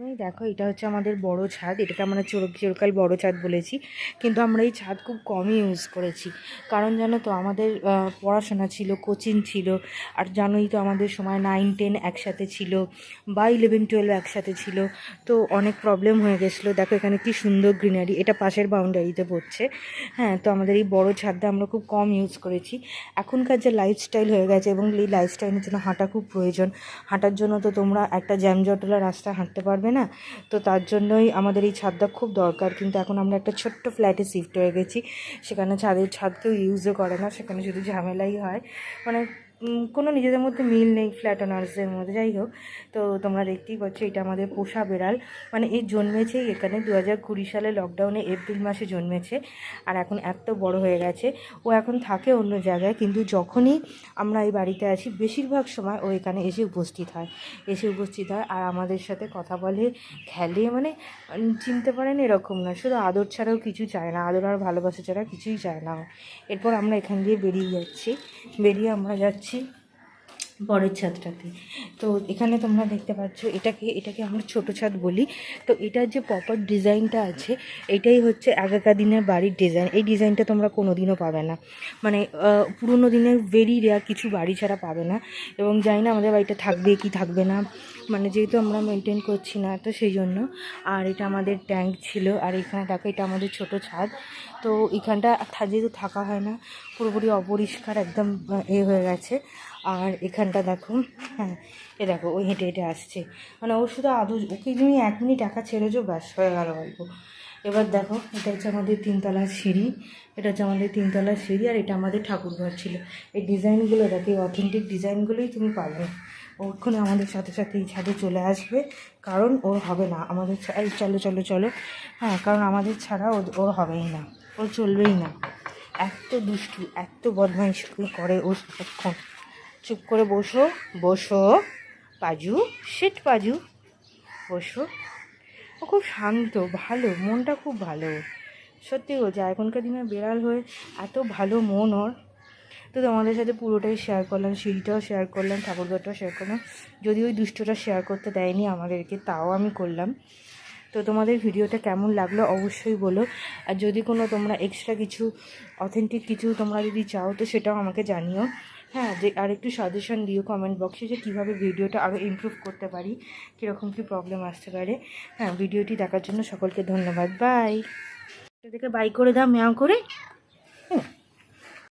প্রথমেই দেখো, এটা হচ্ছে আমাদের বড় ছাদ। এটাকে আমরা চির- চিরকাল বড় ছাদ বলেছি। কিন্তু আমরা এই ছাদ খুব কমই ইউজ করেছি। কারণ জানো তো, আমাদের পড়াশোনা ছিল কোচিং ছিল, আর জানোই তো আমাদের সময় নাইন টেন একসাথে ছিল বা ইলেভেন টুয়েলভ একসাথে ছিল। তো অনেক প্রবলেম হয়ে গেছিল। দেখো এখানে কি সুন্দর গ্রিনারি এটা পাশের বাউন্ডারিতে পড়ছে। হ্যাঁ তো আমাদের এই বড় ছাদটা আমরা খুব কম ইউজ করেছি। এখনকার যে লাইফস্টাইল হয়ে গেছে এবং এই লাইফস্টাইলের জন্য হাঁটা খুব প্রয়োজন। হাঁটার জন্য তো তোমরা একটা জ্যামজটলা রাস্তা হাঁটতে পারবে। না? তো তার জন্যই আমাদের এই ছাদটা খুব দরকার। কিন্তু এখন আমরা একটা ছোট্ট ফ্ল্যাটে শিফট হয়ে গেছি। সেখানে ছাদের ছাদ কেউ ইউজও করে না। সেখানে শুধু ঝামেলাই হয় মানে কোনো নিজেদের মধ্যে মিল নেই ফ্ল্যাট ওনার্সদের মধ্যে, যাই হোক। তো তোমরা দেখতেই পাচ্ছ, এটা আমাদের পোষা বেড়াল। মানে এই জন্মেছে এখানে দু হাজার কুড়ি সালে লকডাউনে এপ্রিল মাসে জন্মেছে, আর এখন এত বড় হয়ে গেছে। ও এখন থাকে অন্য জায়গায়, কিন্তু যখনই আমরা এই বাড়িতে আছি, বেশিরভাগ সময় ও এখানে এসে উপস্থিত হয়। এসে উপস্থিত হয়, আর আমাদের সাথে কথা বলে, খেলে মানে চিনতে পারেন এরকম না। শুধু আদর ছাড়াও কিছু চায় না, আদর আর ভালোবাসা ছাড়া কিছুই চায় না এরপর আমরা এখান দিয়ে বেরিয়ে যাচ্ছি। বেরিয়ে আমরা যাচ্ছি বড়ের ছাদটাতে। তো এখানে তোমরা দেখতে পাচ্ছ, এটাকে এটাকে আমরা ছোটো ছাদ বলি। তো এটার যে প্রপার ডিজাইনটা আছে, এটাই হচ্ছে আগেকার দিনের বাড়ির ডিজাইন। এই ডিজাইনটা তোমরা কোনো দিনও পাবে না। মানে পুরোনো দিনের ভেরি রেয়ার কিছু বাড়ি ছাড়া পাবে না। এবং জানি না আমাদের বাড়িটা থাকবে কি থাকবে না। মানে যেহেতু আমরা মেনটেন করছি না, তো সেই জন্য। আর এটা আমাদের ট্যাঙ্ক ছিল, আর এখানে দেখো এটা আমাদের ছোট ছাদ। তো এখানটা যেহেতু থাকা হয় না, পুরোপুরি অপরিষ্কার, একদম এ হয়ে গেছে। আর এখানটা দেখো হ্যাঁ এ দেখো ওই হেঁটে হেঁটে আসছে। মানে ও শুধু আদৌ, ওকে তুমি এক মিনিট একা ছেড়েছো ব্যাস হয়ে গেল গল্প। এবার দেখো, এটা হচ্ছে আমাদের তিনতলার সিঁড়ি। এটা হচ্ছে আমাদের তিনতলার সিঁড়ি আর এটা আমাদের ঠাকুরঘর ছিল। এই ডিজাইনগুলো দেখো, এই অথেন্টিক ডিজাইনগুলোই তুমি পাবে। ওখানে আমাদের সাথে সাথে এই ছাদে চলে আসবে, কারণ ওর হবে না। আমাদের এই চলো চলো চলো। হ্যাঁ কারণ আমাদের ছাড়া ওর- হবেই না। ও চলবেই না। এত দুষ্টু, এত বদমাইশ করে ও সারাক্ষণ। চুপ করে বসো বসো। পাজু শেট পাজু। বসো। ও খুব শান্ত, ভালো, মনটা খুব ভালো। সত্যি বলছি, এখনকার দিনে বেড়াল হয়ে এত ভালো মন ওর। তো তোমাদের সাথে পুরোটাই শেয়ার করলাম, সিঁড়িটাও শেয়ার করলাম, ঠাকুরঘরটাও শেয়ার করলাম। যদি ওই দুষ্টটা শেয়ার করতে দেয়নি আমাদেরকে, তাও আমি করলাম। তো তোমাদের ভিডিওটা কেমন লাগল অবশ্যই বলো। আর যদি কোনো তোমরা এক্সট্রা কিছু অথেন্টিক কিছু তোমরা যদি চাও, তো সেটাও আমাকে জানিও। হ্যাঁ যে আর একটু সাজেশন দিও কমেন্ট বক্সে যে কীভাবে ভিডিওটা আরও ইমপ্রুভ করতে পারি, কীরকম কী প্রবলেম আসতে পারে। হ্যাঁ ভিডিওটি দেখার জন্য সকলকে ধন্যবাদ। বাই দেখে বাই করে দাও ম্যাও করে। হুম।